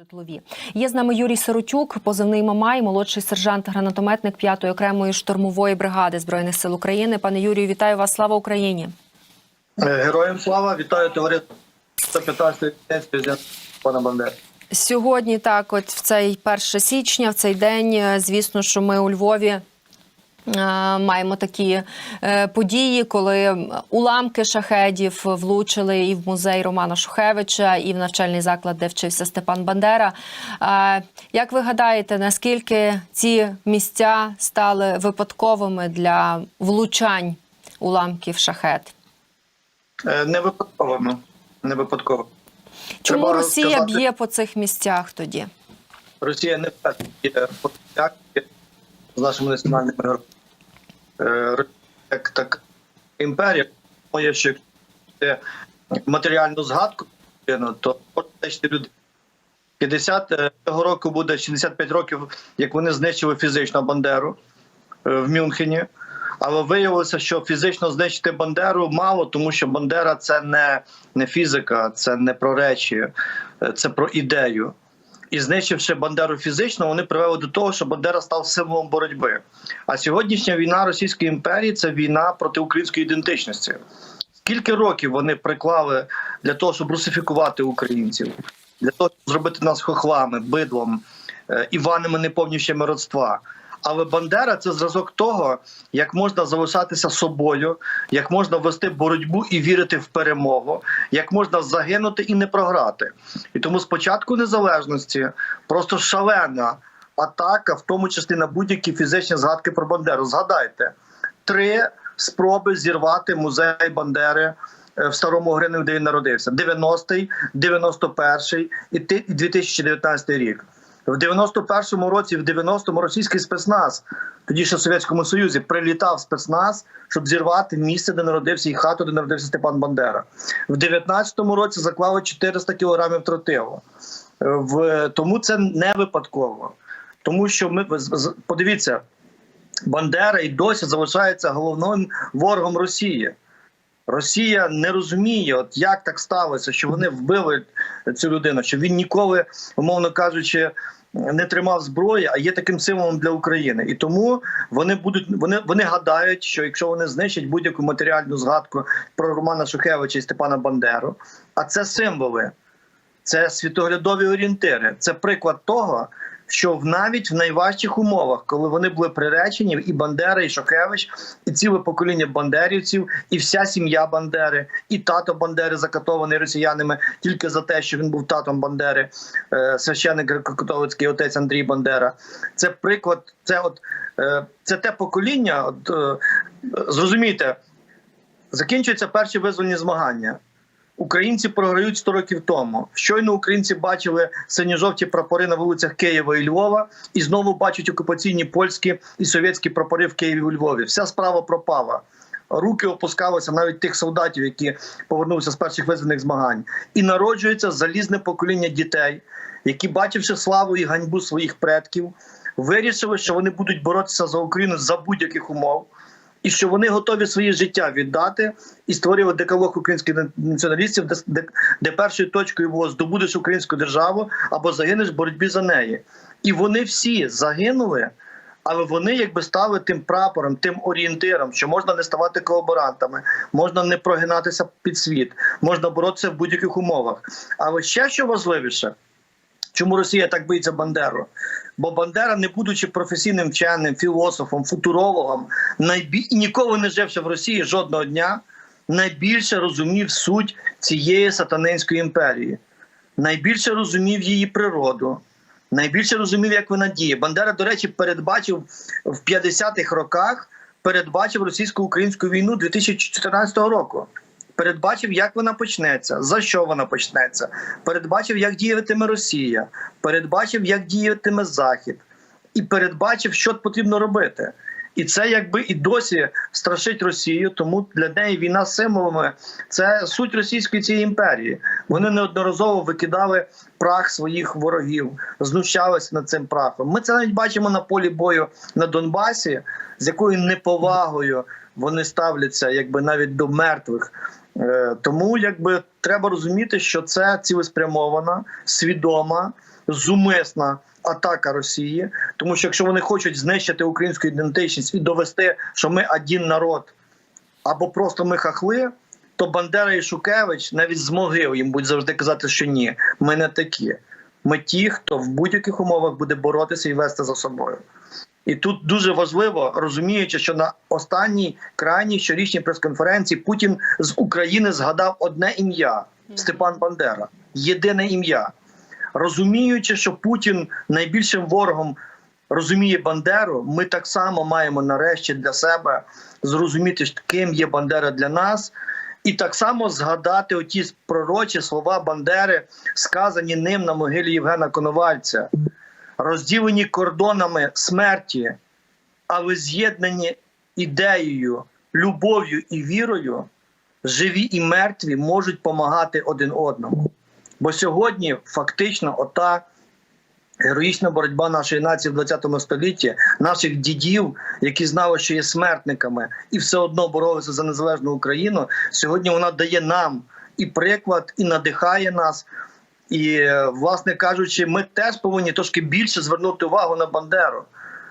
Житлові є з нами Юрій Сиротюк, позивний Мамай, молодший сержант-гранатометник 5-ї окремої штурмової бригади збройних сил України. Пане Юрію, вітаю вас! Слава Україні! Е, Героям слава, вітаю товариство 115 день пана Бандери. Сьогодні, так, от в цей 1 січня, в цей день, е, звісно, що ми у Львові. Е, Маємо такі е, події, коли уламки шахедів влучили і в музей Романа Шухевича, і в навчальний заклад, де вчився Степан Бандера. Е, Як ви гадаєте, наскільки ці місця стали випадковими для влучань уламків шахет? Не випадково, ну, не випадково. Чому Треба Росія сказати- б'є по цих місцях тоді? Росія не перша є як з нашими національними. Е, як так імперія, моє, що матеріальну згадку, ну, то можна знищити людей. 50-го року буде 65 років, як вони знищили фізично Бандеру е, в Мюнхені. Але виявилося, що фізично знищити Бандеру мало, тому що Бандера це не, не фізика, це не про речі, е, це про ідею. І знищивши Бандеру фізично, вони привели до того, що Бандера став символом боротьби. А сьогоднішня війна Російської імперії це війна проти української ідентичності. Скільки років вони приклали для того, щоб русифікувати українців, для того, щоб зробити нас хохлами, бидлом, е, Іванами неповнішими родства. Але Бандера це зразок того, як можна залишатися собою, як можна вести боротьбу і вірити в перемогу, як можна загинути і не програти. І тому спочатку незалежності просто шалена атака, в тому числі на будь-які фізичні згадки про Бандеру. Згадайте, три спроби зірвати музей Бандери е, в старому Гриневі, де він народився: 90-й, 91-й і ти- і 2019 рік. В 91-му році, в 90-му російський спецназ, тоді ще в Совєтському Союзі, прилітав спецназ, щоб зірвати місце, де народився і хату, де народився Степан Бандера. В 19-му році заклали 400 кілограмів тротилу. В тому це не випадково, тому що ми подивіться, Бандера і досі залишається головним ворогом Росії. Росія не розуміє, от як так сталося, що вони вбили цю людину, що він ніколи, умовно кажучи, не тримав зброї, а є таким символом для України. І тому вони будуть вони, вони гадають, що якщо вони знищать будь-яку матеріальну згадку про Романа Шухевича і Степана Бандеру, а це символи, це світоглядові орієнтири, це приклад того. Що навіть в найважчих умовах, коли вони були приречені, і Бандера, і Шохевич, і ціле покоління бандерівців, і вся сім'я Бандери, і тато Бандери закатований росіянами тільки за те, що він був татом Бандери, е, священник греко-католицький отець Андрій Бандера. Це приклад, це от е, це те покоління. От е, зрозумійте, закінчуються перші визвольні змагання. Українці програють 100 років тому. Щойно українці бачили синьо-жовті прапори на вулицях Києва і Львова, і знову бачать окупаційні польські і совєтські прапори в Києві у Львові. Вся справа пропала. Руки опускалися навіть тих солдатів, які повернулися з перших визвольних змагань, і народжується залізне покоління дітей, які, бачивши славу і ганьбу своїх предків, вирішили, що вони будуть боротися за Україну за будь-яких умов і що вони готові своє життя віддати і створювати декалог українських націоналістів, де, де, де першою точкою було здобудеш українську державу або загинеш в боротьбі за неї. І вони всі загинули. Але вони якби стали тим прапором, тим орієнтиром, що можна не ставати колаборантами, можна не прогинатися під світ, можна боротися в будь-яких умовах. Але ще що важливіше, чому Росія так боїться Бандеру? Бо Бандера, не будучи професійним вченим, філософом, футурологом, найбі... ніколи не живши в Росії жодного дня, найбільше розумів суть цієї сатанинської імперії, найбільше розумів її природу, найбільше розумів, як вона діє. Бандера, до речі, передбачив в 50-х роках передбачив російсько-українську війну 2014 року. Передбачив, як вона почнеться, за що вона почнеться. Передбачив, як діятиме Росія, передбачив, як діятиме Захід, і передбачив, що потрібно робити. І це якби і досі страшить Росію, тому для неї війна символами це суть російської цієї імперії. Вони неодноразово викидали прах своїх ворогів, знущалися над цим прахом. Ми це навіть бачимо на полі бою на Донбасі, з якою неповагою вони ставляться якби навіть до мертвих. Е, Тому якби треба розуміти, що це цілеспрямована, свідома, зумисна атака Росії. Тому що якщо вони хочуть знищити українську ідентичність і довести, що ми один народ, або просто ми хахли, то Бандера і Шукевич навіть з їм будуть завжди казати, що ні, ми не такі. Ми ті, хто в будь-яких умовах буде боротися і вести за собою. І тут дуже важливо, розуміючи, що на останній крайній щорічній прес-конференції Путін з України згадав одне ім'я Степан Бандера. Єдине ім'я. Розуміючи, що Путін найбільшим ворогом розуміє Бандеру, ми так само маємо нарешті для себе зрозуміти, ким є Бандера для нас, і так само згадати оті пророчі слова Бандери, сказані ним на могилі Євгена Коновальця, розділені кордонами смерті, але з'єднані ідеєю, любов'ю і вірою, живі і мертві можуть допомагати один одному. Бо сьогодні фактично ота героїчна боротьба нашої нації в 20 столітті, наших дідів, які знали, що є смертниками, і все одно боролися за незалежну Україну. Сьогодні вона дає нам і приклад, і надихає нас. І, е, власне кажучи, ми теж повинні трошки більше звернути увагу на Бандеру.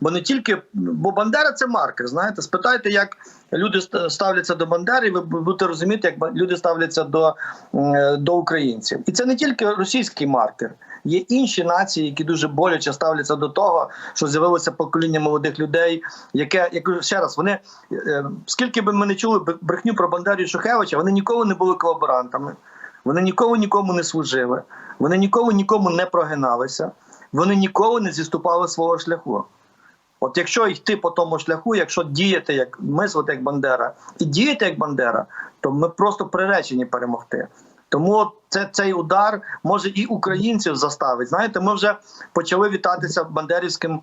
Бо не тільки бо Бандера це маркер. Знаєте, спитайте, як люди ставляться до Бандери, і ви будете розуміти, як люди ставляться до, е, до українців. І це не тільки російський маркер. Є інші нації, які дуже боляче ставляться до того, що з'явилося покоління молодих людей, яке я кажу ще раз, вони е, скільки би ми не чули брехню про Бандеру і Шухевича, вони ніколи не були колаборантами, вони ніколи нікому не служили, вони ніколи нікому не прогиналися, вони ніколи не зіступали свого шляху. От якщо йти по тому шляху, якщо діяти як мислити як Бандера і діяти як Бандера, то ми просто приречені перемогти. Тому це, цей удар може і українців заставить. Знаєте, ми вже почали вітатися бандерівським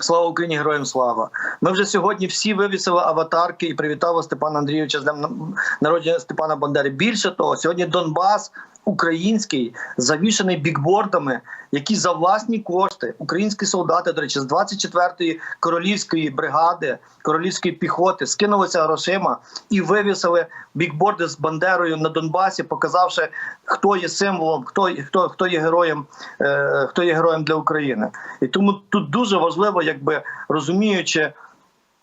Слава Україні, героям слава! Ми вже сьогодні всі вивісили аватарки і привітали Степана Андрійовича з днем народження Степана Бандери. Більше того, сьогодні Донбас український завішаний бікбордами, які за власні кошти українські солдати, до речі, з 24-ї королівської бригади, королівської піхоти скинулися грошима і вивісили бікборди з Бандерою на Донбасі, показавши, хто є символом, хто хто, хто є героєм, е, хто є героєм для України. І тому тут дуже важливо, якби розуміючи.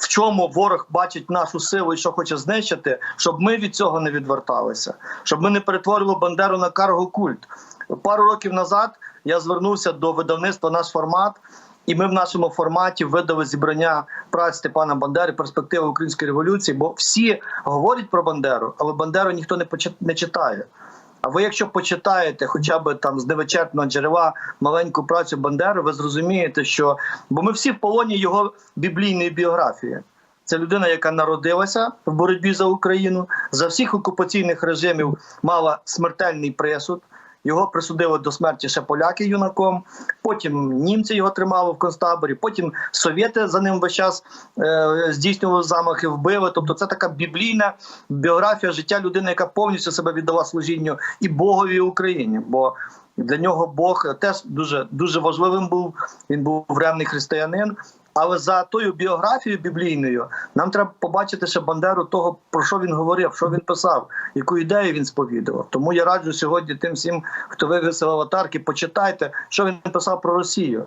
В чому ворог бачить нашу силу і що хоче знищити, щоб ми від цього не відверталися, щоб ми не перетворили Бандеру на карго-культ. Пару років назад я звернувся до видавництва наш формат, і ми в нашому форматі видали зібрання праць Степана Бандери, перспективи української революції. Бо всі говорять про Бандеру, але Бандеру ніхто не не читає. А ви, якщо почитаєте хоча б там з невичерпного джерела маленьку працю Бандери, ви зрозумієте, що бо ми всі в полоні його біблійної біографії. Це людина, яка народилася в боротьбі за Україну, за всіх окупаційних режимів мала смертельний присуд. Його присудили до смерті ще поляки юнаком. Потім німці його тримали в концтаборі. Потім совєти за ним весь час е, здійснювали замахи, вбили. Тобто, це така біблійна біографія життя людини, яка повністю себе віддала служінню і Богові і Україні. Бо для нього Бог теж дуже дуже важливим був. Він був ревний християнин. Але за тою біографією біблійною нам треба побачити ще Бандеру того, про що він говорив, що він писав, яку ідею він сповідував. Тому я раджу сьогодні тим всім, хто вивісив аватарки, почитайте, що він писав про Росію.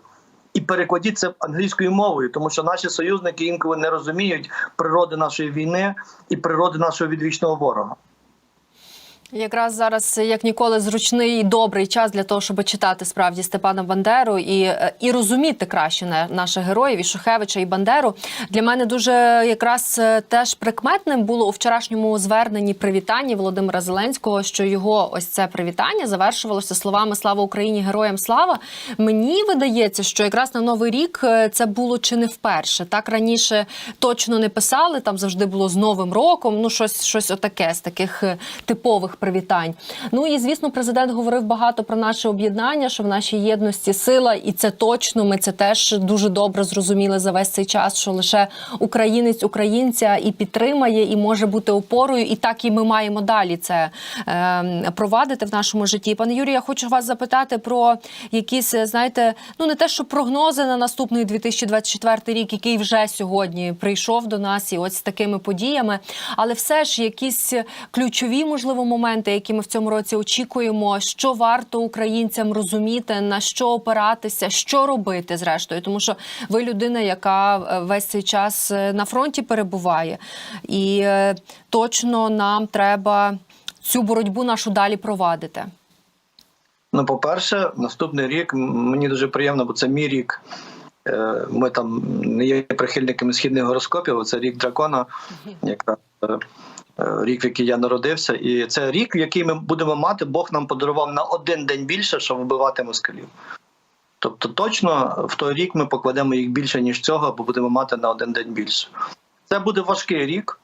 І перекладіть це англійською мовою, тому що наші союзники інколи не розуміють природи нашої війни і природи нашого відвічного ворога. Якраз зараз як ніколи зручний і добрий час для того, щоб читати справді Степана Бандеру і, е, і розуміти краще на- наших героїв і Шухевича і Бандеру. Для мене дуже якраз е, теж прикметним було у вчорашньому зверненні привітанні Володимира Зеленського, що його ось це привітання завершувалося словами Слава Україні, героям слава. Мені видається, що якраз на новий рік е, це було чи не вперше. Так раніше точно не писали. Там завжди було з Новим роком. Ну щось, щось отаке з таких типових привітань. Ну і звісно, президент говорив багато про наше об'єднання, що в нашій єдності сила, і це точно. Ми це теж дуже добре зрозуміли за весь цей час, що лише українець українця і підтримає, і може бути опорою, і так і ми маємо далі це е, провадити в нашому житті. Пане Юрію, я хочу вас запитати про якісь, е, знаєте, ну не те, що прогнози на наступний 2024 рік, який вже сьогодні прийшов до нас, і ось з такими подіями, але все ж якісь ключові, можливо, моменти, які ми в цьому році очікуємо, що варто українцям розуміти, на що опиратися, що робити, зрештою, тому що ви людина, яка е, весь цей час е, на фронті перебуває, і е, точно нам треба цю боротьбу нашу далі провадити. Ну, по-перше, наступний рік мені дуже приємно, бо це мій рік. Ми там не є прихильниками східних гороскопів. Це рік дракона, е, рік, в який я народився. І це рік, який ми будемо мати, Бог нам подарував на один день більше, щоб вбивати москалів. Тобто, точно в той рік ми покладемо їх більше, ніж цього, бо будемо мати на один день більше. Це буде важкий рік,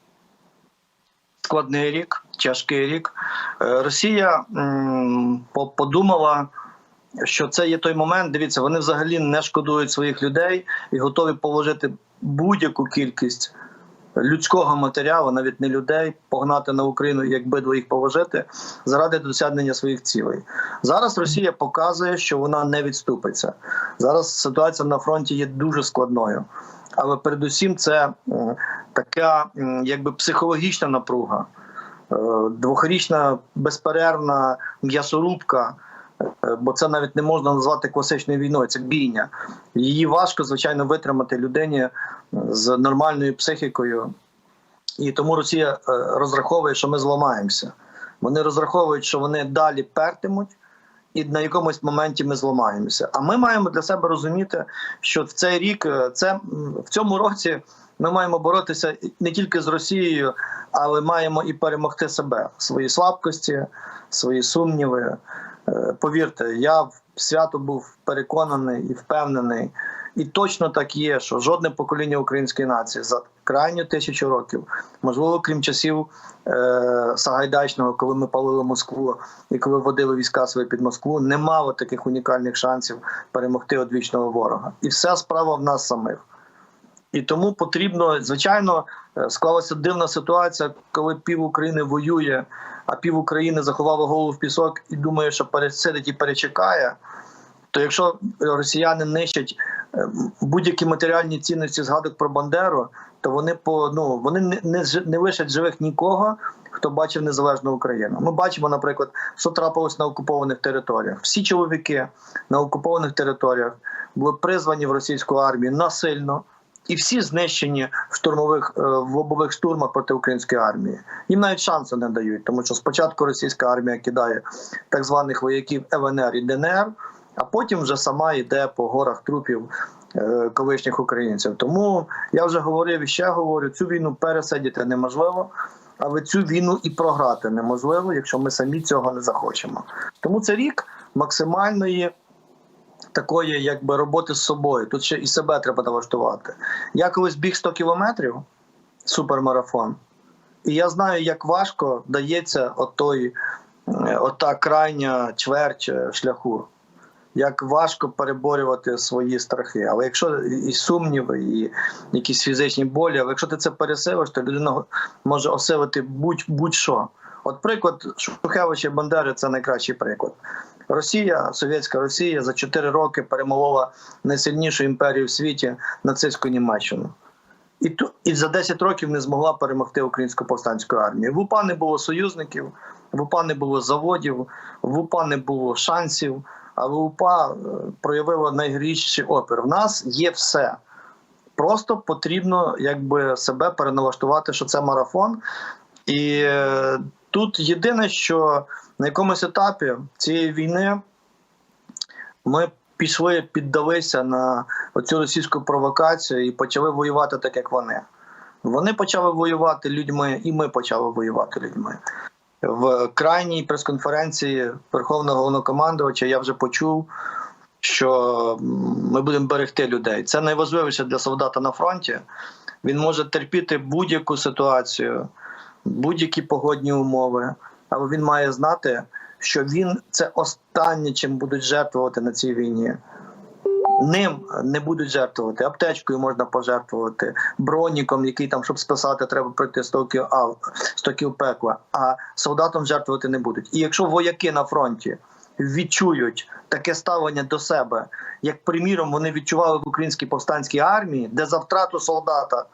складний рік, тяжкий рік. Е, Росія м, подумала, що це є той момент. Дивіться, вони взагалі не шкодують своїх людей і готові положити будь-яку кількість людського матеріалу, навіть не людей, погнати на Україну, якби до їх положити, заради досягнення своїх цілей. Зараз Росія показує, що вона не відступиться. Зараз ситуація на фронті є дуже складною. Але передусім це така якби психологічна напруга, Е, двохрічна безперервна м'ясорубка, е, бо це навіть не можна назвати класичною війною, це бійня. Її важко, звичайно, витримати людині з нормальною психікою. І тому Росія е, розраховує, що ми зламаємося. Вони розраховують, що вони далі пертимуть, і на якомусь моменті ми зламаємося. А ми маємо для себе розуміти, що в цей рік, е, це в цьому році ми маємо боротися не тільки з Росією, але маємо і перемогти себе, свої слабкості, свої сумніви. Е, Повірте, я свято був переконаний і впевнений, і точно так є, що жодне покоління української нації за крайню тисячу років, можливо, крім часів е, Сагайдачного, коли ми палили Москву і коли водили війська свої під Москву, не мало таких унікальних шансів перемогти одвічного ворога. І вся справа в нас самих. І тому потрібно, звичайно, е, склалася дивна ситуація, коли пів України воює, а пів України заховало голову в пісок і думає, що пересидить і перечекає. То якщо росіяни нищать е, будь-які матеріальні цінності згадок про Бандеру, то вони по ну вони не, не, не лишать живих нікого, хто бачив незалежну Україну. Ми бачимо, наприклад, що трапилось на окупованих територіях. Всі чоловіки на окупованих територіях були призвані в російську армію насильно. І всі знищені в штурмових е, в лобових штурмах проти української армії. Їм навіть шансу не дають, тому що спочатку російська армія кидає так званих вояків ЛНР і ДНР, а потім вже сама йде по горах трупів е, колишніх українців. Тому я вже говорив і ще говорю: цю війну пересидіти неможливо, але цю війну і програти неможливо, якщо ми самі цього не захочемо. Тому це рік максимальної такої, якби роботи з собою. Тут ще і себе треба налаштувати. Я колись біг 100 кілометрів, супермарафон, і я знаю, як важко дається отой, е, ота крайня чверть е, шляху. Як важко переборювати свої страхи. Але якщо і сумніви, і якісь фізичні болі, але якщо ти це пересилиш, то людина може осилити будь- будь-що. От приклад Шухевича Бандери це найкращий приклад. Росія, совєтська Росія за 4 роки перемолола найсильнішу імперію в світі нацистську Німеччину. І, ту, і за 10 років не змогла перемогти українську повстанську армію. В УПА не було союзників, в УПА не було заводів, в УПА не було шансів, а в УПА е, проявила найгрішіший опір. В нас є все. Просто потрібно якби себе переналаштувати, що це марафон. І е, тут єдине, що на якомусь етапі цієї війни ми пішли, піддалися на цю російську провокацію і почали воювати так, як вони. Вони почали воювати людьми, і ми почали воювати людьми. В крайній прес-конференції Верховного Головнокомандувача я вже почув, що ми будемо берегти людей. Це найважливіше для солдата на фронті. Він може терпіти будь-яку ситуацію, будь-які погодні умови. Але він має знати, що він це останнє, чим будуть жертвувати на цій війні. Ним не будуть жертвувати. Аптечкою можна пожертвувати, броніком, який там, щоб спасати, треба пройти 100 кіл, а, 100 кіл пекла. А солдатам жертвувати не будуть. І якщо вояки на фронті відчують таке ставлення до себе, як приміром вони відчували в українській повстанській армії, де за втрату солдата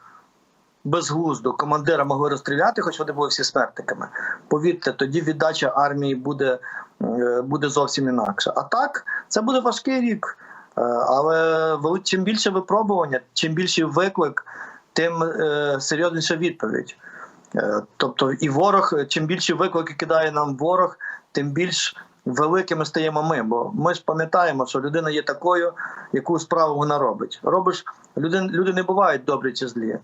безглузду командира могли розстріляти, хоч вони були всі смертниками. Повірте, тоді віддача армії буде, е, буде зовсім інакша. А так, це буде важкий рік. Е, Але чим більше випробування, чим більший виклик, тим е, серйозніша відповідь. Тобто, і ворог, чим більші виклики кидає нам ворог, тим більш великими стаємо ми. Бо ми ж пам'ятаємо, що людина є такою, яку справу вона робить. Робиш люди, люди не бувають добрі чи злі.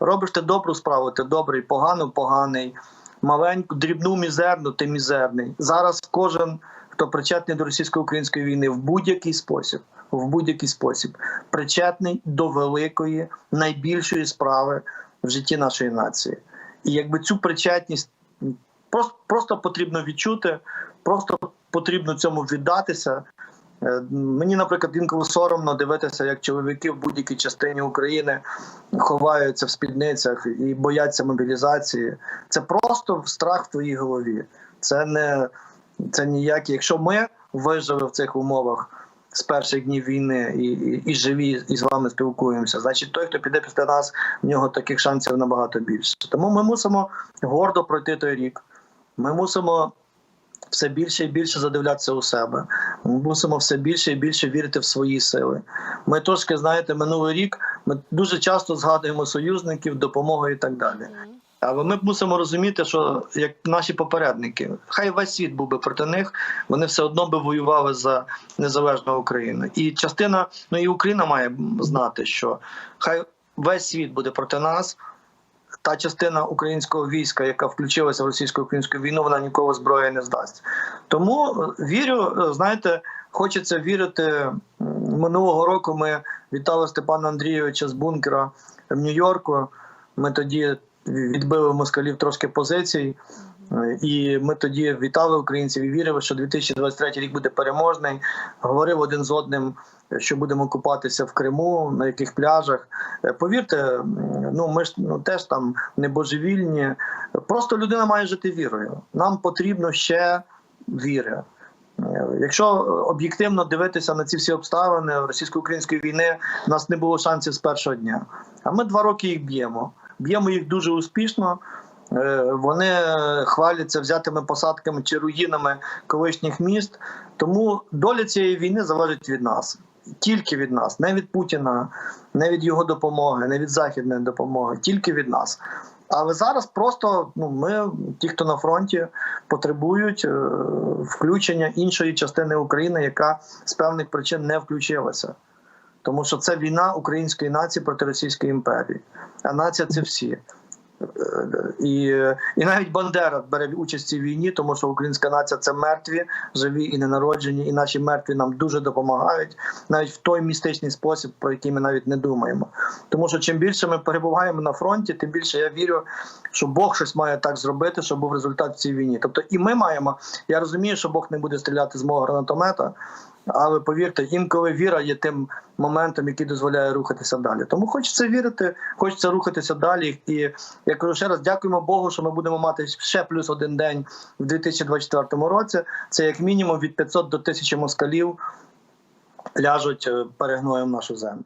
Робиш ти добру справу, ти добрий, погану, поганий, маленьку, дрібну, мізерну, ти мізерний. Зараз кожен, хто причетний до російсько-української війни в будь-який спосіб, в будь-який спосіб, причетний до великої, найбільшої справи в житті нашої нації. І якби цю причетність просто, просто потрібно відчути, просто потрібно цьому віддатися. Е, Мені, наприклад, інколи соромно дивитися, як чоловіки в будь-якій частині України ховаються в спідницях і бояться мобілізації. Це просто страх в твоїй голові. Це не це ніякі. Якщо ми вижили в цих умовах з перших днів війни і, і, і живі, і з вами спілкуємося, значить той, хто піде після нас, в нього таких шансів набагато більше. Тому ми мусимо гордо пройти той рік. Ми мусимо все більше і більше задивлятися у себе. Ми мусимо все більше і більше вірити в свої сили. Ми трошки знаєте, минулий рік ми дуже часто згадуємо союзників, допомогу і так далі. Але ми мусимо розуміти, що як наші попередники, хай весь світ був би проти них, вони все одно би воювали за незалежну Україну. І частина, ну і Україна має знати, що хай весь світ буде проти нас. Та частина українського війська, яка включилася в російсько-українську війну, вона ніколи зброї не здасть. Тому е, вірю, е, знаєте, хочеться вірити. Минулого року ми вітали Степана Андрійовича з бункера в Нью-Йорку. Ми тоді відбили москалів трошки позицій. І ми тоді вітали українців і вірили, що 2023 рік буде переможний. Говорив один з одним, що будемо купатися в Криму, на яких пляжах. Е, Повірте, ну ми ж ну теж там не божевільні. Просто людина має жити вірою. Нам потрібно ще віри. Е, Якщо об'єктивно дивитися на ці всі обставини російсько-української війни, у нас не було шансів з першого дня. А ми два роки їх б'ємо. Б'ємо їх дуже успішно. Е, Вони хваляться взятими посадками чи руїнами колишніх міст. Тому доля цієї війни залежить від нас, тільки від нас, не від Путіна, не від його допомоги, не від західної допомоги, тільки від нас. Але зараз просто ну ми, ті, хто на фронті, потребують е, включення іншої частини України, яка з певних причин не включилася. Тому що це війна української нації проти Російської імперії. А нація це всі. І, і навіть Бандера бере участь в війні, тому що українська нація це мертві, живі і ненароджені, і наші мертві нам дуже допомагають, навіть в той містичний спосіб, про який ми навіть не думаємо. Тому що чим більше ми перебуваємо на фронті, тим більше я вірю, що Бог щось має так зробити, щоб був результат в цій війні. Тобто, і ми маємо. Я розумію, що Бог не буде стріляти з мого гранатомета. Але повірте, інколи віра є тим моментом, який дозволяє рухатися далі. Тому хочеться вірити, хочеться рухатися далі. І я кажу ще раз, дякуємо Богу, що ми будемо мати ще плюс один день в 2024 році. Це як мінімум від 500 до 1000 москалів ляжуть е, перегноєм нашу землю.